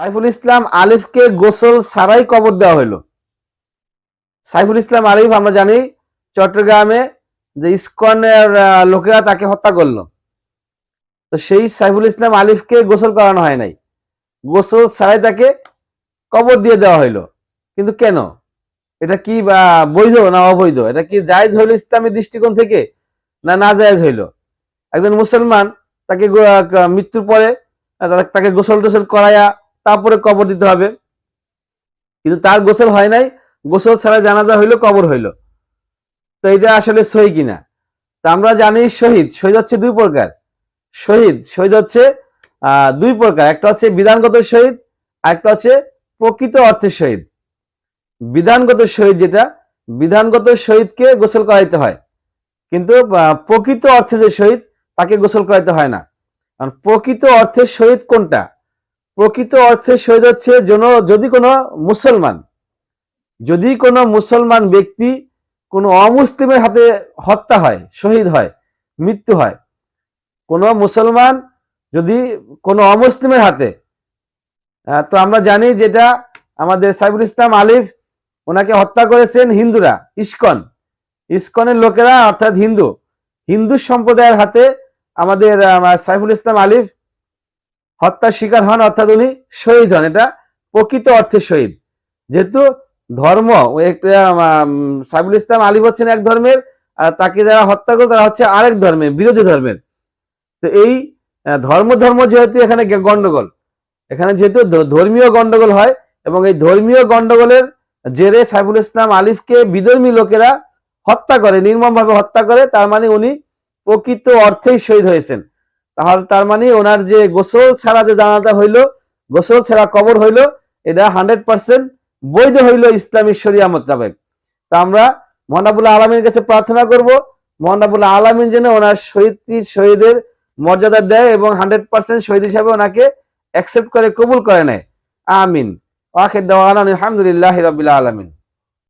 সাইফুল ইসলাম আলিফকে গোসল ছাড়াই কবর দেওয়া হলো সাইফুল ইসলাম আলিফ, আমরা জানি চট্টগ্রামে যে ইস্কনের লোকেরা তাকে হত্যা করল। তো সেই সাইফুল ইসলাম আলিফকে গোসল করানো হয় নাই। গোসল ছাড়াই তাকে কবর দিয়ে দেওয়া হইল। কিন্তু কেন? এটা কি বৈধ না অবৈধ? এটা কি জায়েজ হইল ইসলামের দৃষ্টিকোণ থেকে, না না জায়েজ হইল? একজন মুসলমান তাকে মৃত্যুর পরে তাকে- তাকে গোসল টোসল করাইয়া তারপরে কবর দিতে হবে। কিন্তু তার গোসল হয় নাই। গোসল ছাড়া জানাজা হইল, কবর হইল। তো এটা আসলে সহি কিনা? তা আমরা জানি শহীদ। শহীদ হচ্ছে দুই প্রকার। শহীদ শহীদ হচ্ছে দুই প্রকার। একটা হচ্ছে বিধানগত শহীদ একটা হচ্ছে প্রকৃত অর্থের শহীদ। বিধানগত শহীদ যেটা, বিধানগত শহীদকে গোসল করাইতে হয়। কিন্তু প্রকৃত অর্থে যে শহীদ, তাকে গোসল করাইতে হয় না। কারণ প্রকৃত অর্থের শহীদ কোনটা? প্রকৃত অর্থে শহীদ হচ্ছে যেন যদি কোনো মুসলমান, যদি কোনো মুসলমান ব্যক্তি কোনো অমুসলিমের হাতে হত্যা হয়, শহীদ হয়, মৃত্যু হয়, কোনো মুসলমান যদি কোনো অমুসলিমের হাতে তো আমরা জানি যেটা আমাদের সাইফুল ইসলাম আলিফ, ওনাকে হত্যা করেছেন হিন্দুরা, ইস্কন। ইস্কনের লোকেরা অর্থাৎ হিন্দু। হিন্দু সম্প্রদায়ের হাতে আমাদের সাইফুল ইসলাম আলিফ হত্যার শিকার হন অর্থাৎ উনি শহীদ হন। এটা প্রকৃত অর্থে শহীদ। যেহেতু ধর্ম একটা আম, ইসলাম আলী হচ্ছেন এক ধর্মের তাকে যারা হত্যা করে তারা হচ্ছে আরেক ধর্মের বিরোধী ধর্মের। তো এই ধর্ম ধর্ম যেহেতু এখানে গন্ডগোল। এখানে যেহেতু ধর্মীয় গন্ডগোল হয় এবং এই ধর্মীয় গন্ডগোলের জেরে সাইফুল ইসলাম আলিফকে বিধর্মী লোকেরা হত্যা করে নির্মমভাবে হত্যা করে তার মানে উনি প্রকৃত অর্থেই শহীদ হয়েছেন। তাহলে তার মানে ওনার যে গোসল ছাড়া যে জানাজা হইল, গোসল ছাড়া কবর হইল, এটা হান্ড্রেড পার্সেন্ট বৈধ হইল ইসলামী শরিয়া মোতাবেক। তা আমরা মহানাবুল্লাহ আলমীর কাছে প্রার্থনা করব মহানাবুল্লাহ আলমিন যেন ওনার শহীদ শহীদের মর্যাদা দেয় এবং হান্ড্রেড পার্সেন্ট শহীদ হিসাবে ওনাকে অ্যাকসেপ্ট করে, কবুল করে নেয়। আমিন। দাওয়ানা আলহামদুলিল্লাহ রবিল্লা আলমিন।